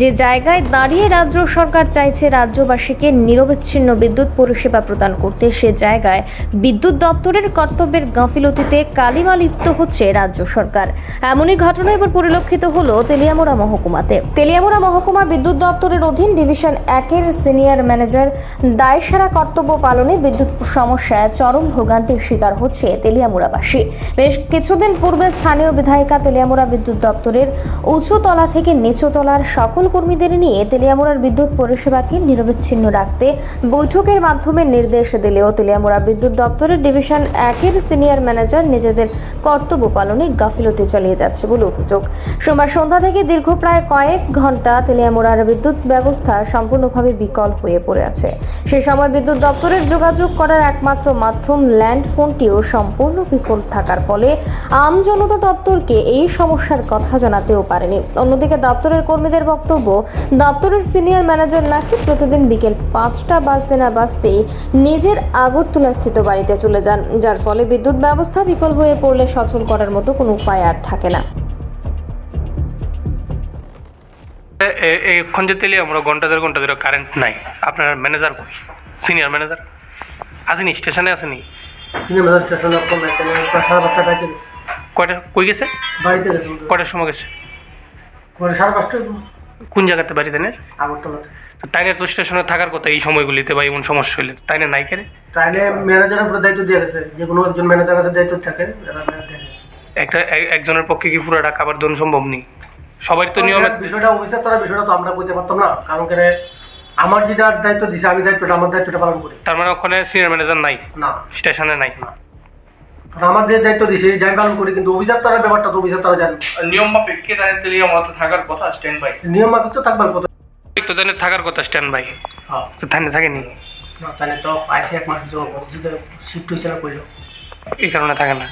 যে জায়গায় দাঁড়িয়ে রাজ্য সরকার চাইছে রাজ্যবাসীকে নিরবিচ্ছিন্ন বিদ্যুৎ পরিষেবা প্রদান করতে, সে জায়গায় বিদ্যুৎ দপ্তরের কর্তব্যের গাফিলতিতে কালিমা লিপ্ত হচ্ছে রাজ্য সরকার। এমনই ঘটনা এবার পরিলক্ষিত হলো তেলিয়ামুড়া মহকুমাতে। তেলিয়ামুড়া মহকুমা বিদ্যুৎ দপ্তরের অধীন ডিভিশন একের সিনিয়র ম্যানেজার দায়সারা কর্তব্য পালনে বিদ্যুৎ সমস্যায় চরম ভোগান্তির শিকার হচ্ছে তেলিয়ামুড়াবাসী। বেশ কিছুদিন পূর্বে স্থানীয় বিধায়িকা তেলিয়ামুড়া বিদ্যুৎ দপ্তরের উঁচুতলা থেকে নিচুতলার সকল কর্মীদের নিয়ে তেলিয়ামুড়ার বিদ্যুৎ পরিষেবাকে নিরবিচ্ছিন্ন রাখতে বৈঠকের মাধ্যমে নির্দেশ দিলেও তেলিয়ামুড়া বিদ্যুৎ দপ্তরের ডিভিশন একের সিনিয়র ম্যানেজার নিজেদের কর্তব্য পালনে গাফিলতি চালিয়ে যাচ্ছে বলে অভিযোগ। সোমবার সন্ধ্যা থেকে দীর্ঘ প্রায় কয়েক ঘণ্টা তেলিয়ামোড়ার বিদ্যুৎ ব্যবস্থা সম্পূর্ণভাবে বিকল হয়ে পড়ে আছে। সে সময় বিদ্যুৎ দপ্তরের যোগাযোগ করার একমাত্র মাধ্যম ল্যান্ড ফোনটিও সম্পূর্ণ বিকল থাকার ফলে আম জনতা দপ্তরকে এই সমস্যার কথা জানাতেও পারেনি। অন্যদিকে দপ্তরের কর্মীদের বক্তব্য দপ্তরের সিনিয়র ম্যানেজার নাকি প্রতিদিন বিকেল পাঁচটা বাজতে না বাজতেই নিজের আগরতলা স্থিত বাড়িতে চলে যান যার ফলে বিদ্যুৎ ব্যবস্থা বিকল হয়ে পড়লে সচল করার মতো কোনো উপায় আর থাকে না। এ- এ- এইক্ষণ আমরা ঘণ্টা দেড় ঘণ্টা ধরে কারেন্ট নাই আপনার ম্যানেজার কই? সিনিয়র ম্যানেজার আসেনি স্টেশনে আসেনি? কয়টা কই গেছে? কয়টার সময় গেছে? সাড়ে পাঁচটা কোন জায়গাতে বাড়িতে নেই আগরতলাতে তাইনে তো স্টেশনে থাকার কথা এই সময়গুলিতে বা এমন সমস্যা হইলে। তাইনে নাই কেন তাইলে ম্যানেজারের উপরে দায়িত্ব দিয়ে গেছে যে কোনো একজন ম্যানেজার কাছে দায়িত্ব থাকে একটা একজনের পক্ষে কি পুরোটা খাবার দেওয়া সম্ভব নেই? সবাই তো নিয়মে বিষয়টা অফিসের তারা বিষয়টা তো আমরা বলতে পারতাম না। কারণ কেন আমার যেটা দায়িত্ব দিছে আমি দায়িত্বটা আমার দায়িত্বটা পালন করি। তার মানে ওখানে সিনিয়র ম্যানেজার নাই? না। স্টেশনে নাই? যে দায়িত্ব দিছে যাই পালন করি কিন্তু অভিযান তারা ব্যাপারটা তো অভিযান তারা জানে। নিয়ম মাফিক কে জানেন তেলি আমার তো থাকার কথা স্ট্যান্ড বাই নিয়ম মাফিক তো থাকবার কথা। তো জানে থাকার কথা স্ট্যান্ড বাই তো থানে থাকেনি? না তাহলে তো আইসি এক মাস শিফট হয়েছিল করল এই কারণে থাকে না।